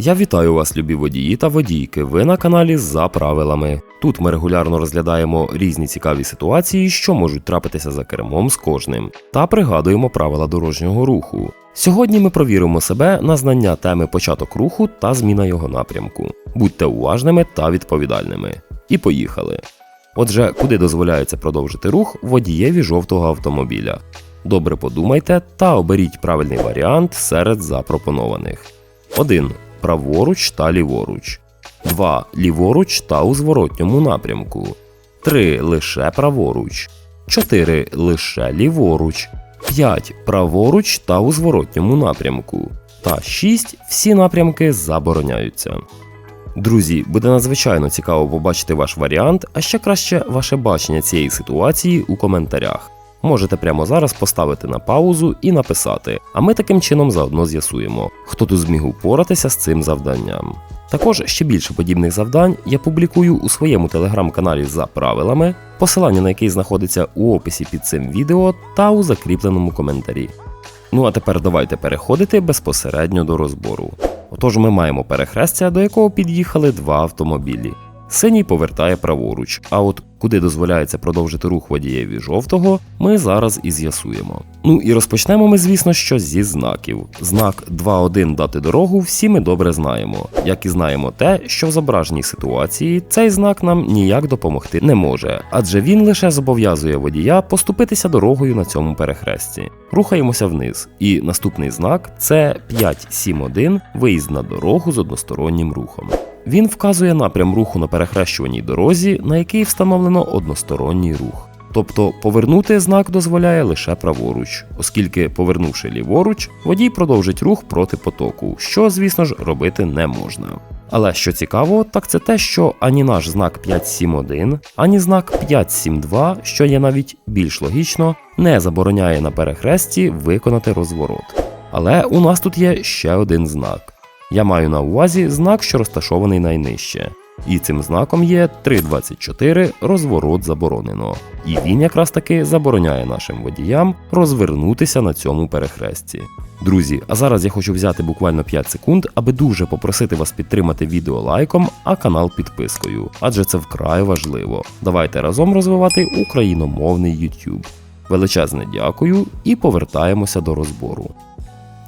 Я вітаю вас, любі водії та водійки. Ви на каналі за правилами. Тут ми регулярно розглядаємо різні цікаві ситуації, що можуть трапитися за кермом з кожним, та пригадуємо правила дорожнього руху. Сьогодні ми провіримо себе на знання теми початок руху та зміна його напрямку. Будьте уважними та відповідальними. І поїхали. Отже, куди дозволяється продовжити рух водієві жовтого автомобіля? Добре подумайте та оберіть правильний варіант серед запропонованих. 1. Праворуч та ліворуч. 2. Ліворуч та у зворотньому напрямку. 3. Лише праворуч. 4. Лише ліворуч. 5. Праворуч та у зворотньому напрямку. Та 6. Всі напрямки забороняються. Друзі, буде надзвичайно цікаво побачити ваш варіант, а ще краще ваше бачення цієї ситуації у коментарях. Можете прямо зараз поставити на паузу і написати, а ми таким чином заодно з'ясуємо, хто тут зміг упоратися з цим завданням. Також ще більше подібних завдань я публікую у своєму телеграм-каналі за правилами, посилання на який знаходиться у описі під цим відео та у закріпленому коментарі. Ну а тепер давайте переходити безпосередньо до розбору. Отож, ми маємо перехрестя, до якого під'їхали два автомобілі. Синій повертає праворуч, а от куди дозволяється продовжити рух водієві жовтого, ми зараз і з'ясуємо. Ну і розпочнемо ми, звісно, що зі знаків. Знак 2.1 дати дорогу всі ми добре знаємо, як і знаємо те, що в зображеній ситуації цей знак нам ніяк допомогти не може, адже він лише зобов'язує водія поступитися дорогою на цьому перехресті. Рухаємося вниз, і наступний знак це 5.7.1 виїзд на дорогу з одностороннім рухом. Він вказує напрям руху на перехрещуваній дорозі, на який встановлено односторонній рух. Тобто повернути знак дозволяє лише праворуч, оскільки, повернувши ліворуч, водій продовжить рух проти потоку, що, звісно ж, робити не можна. Але що цікаво, так це те, що ані наш знак 571, ані знак 572, що є навіть більш логічно, не забороняє на перехресті виконати розворот. Але у нас тут є ще один знак. Я маю на увазі знак, що розташований найнижче. І цим знаком є 3.24 розворот заборонено. І він якраз таки забороняє нашим водіям розвернутися на цьому перехресті. Друзі, а зараз я хочу взяти буквально 5 секунд, аби дуже попросити вас підтримати відео лайком, а канал підпискою, адже це вкрай важливо. Давайте разом розвивати україномовний YouTube. Величезне дякую і повертаємося до розбору.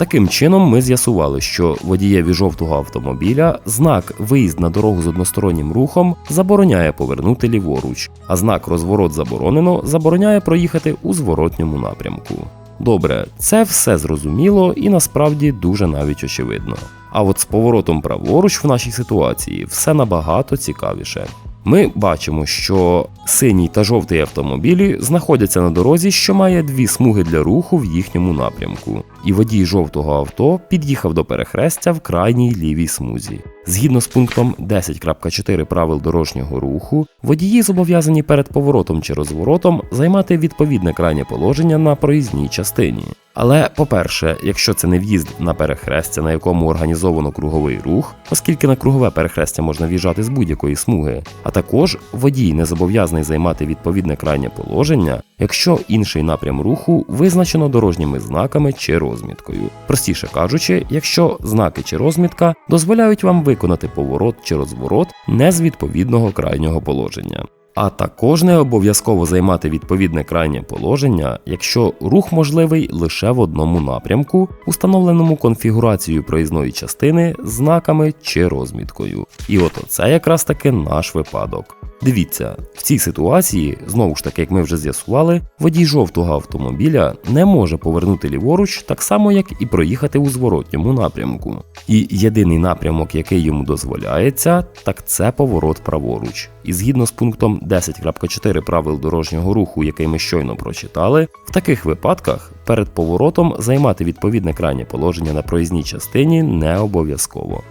Таким чином, ми з'ясували, що водієві жовтого автомобіля знак виїзд на дорогу з одностороннім рухом забороняє повернути ліворуч, а знак розворот заборонено забороняє проїхати у зворотньому напрямку. Добре, це все зрозуміло і насправді дуже навіть очевидно. А от з поворотом праворуч в нашій ситуації все набагато цікавіше. Ми бачимо, що синій та жовтий автомобілі знаходяться на дорозі, що має дві смуги для руху в їхньому напрямку, і водій жовтого авто під'їхав до перехрестя в крайній лівій смузі. Згідно з пунктом 10.4 правил дорожнього руху, водії зобов'язані перед поворотом чи розворотом займати відповідне крайнє положення на проїзній частині. Але, по-перше, якщо це не в'їзд на перехрестя, на якому організовано круговий рух, оскільки на кругове перехрестя можна в'їжджати з будь-якої смуги, а також водій не зобов'язаний займати відповідне крайнє положення, якщо інший напрям руху визначено дорожніми знаками чи розміткою. Простіше кажучи, якщо знаки чи розмітка дозволяють вам виконати поворот чи розворот не з відповідного крайнього положення. А також не обов'язково займати відповідне крайнє положення, якщо рух можливий лише в одному напрямку, установленому конфігурацією проїзної частини, знаками чи розміткою. І от це якраз таки наш випадок. Дивіться, в цій ситуації, знову ж таки, як ми вже з'ясували, водій жовтого автомобіля не може повернути ліворуч так само, як і проїхати у зворотньому напрямку. І єдиний напрямок, який йому дозволяється, так це поворот праворуч. І згідно з пунктом 10.4 правил дорожнього руху, який ми щойно прочитали, в таких випадках перед поворотом займати відповідне крайнє положення на проїзній частині не обов'язково.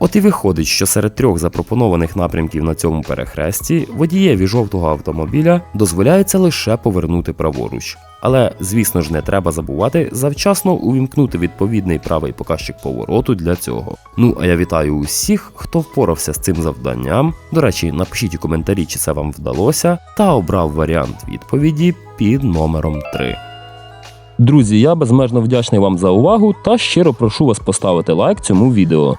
От і виходить, що серед трьох запропонованих напрямків на цьому перехресті водієві жовтого автомобіля дозволяється лише повернути праворуч. Але, звісно ж, не треба забувати завчасно увімкнути відповідний правий показчик повороту для цього. Ну а я вітаю усіх, хто впорався з цим завданням. До речі, напишіть у коментарі, чи це вам вдалося, та обрав варіант відповіді під номером 3. Друзі, я безмежно вдячний вам за увагу та щиро прошу вас поставити лайк цьому відео.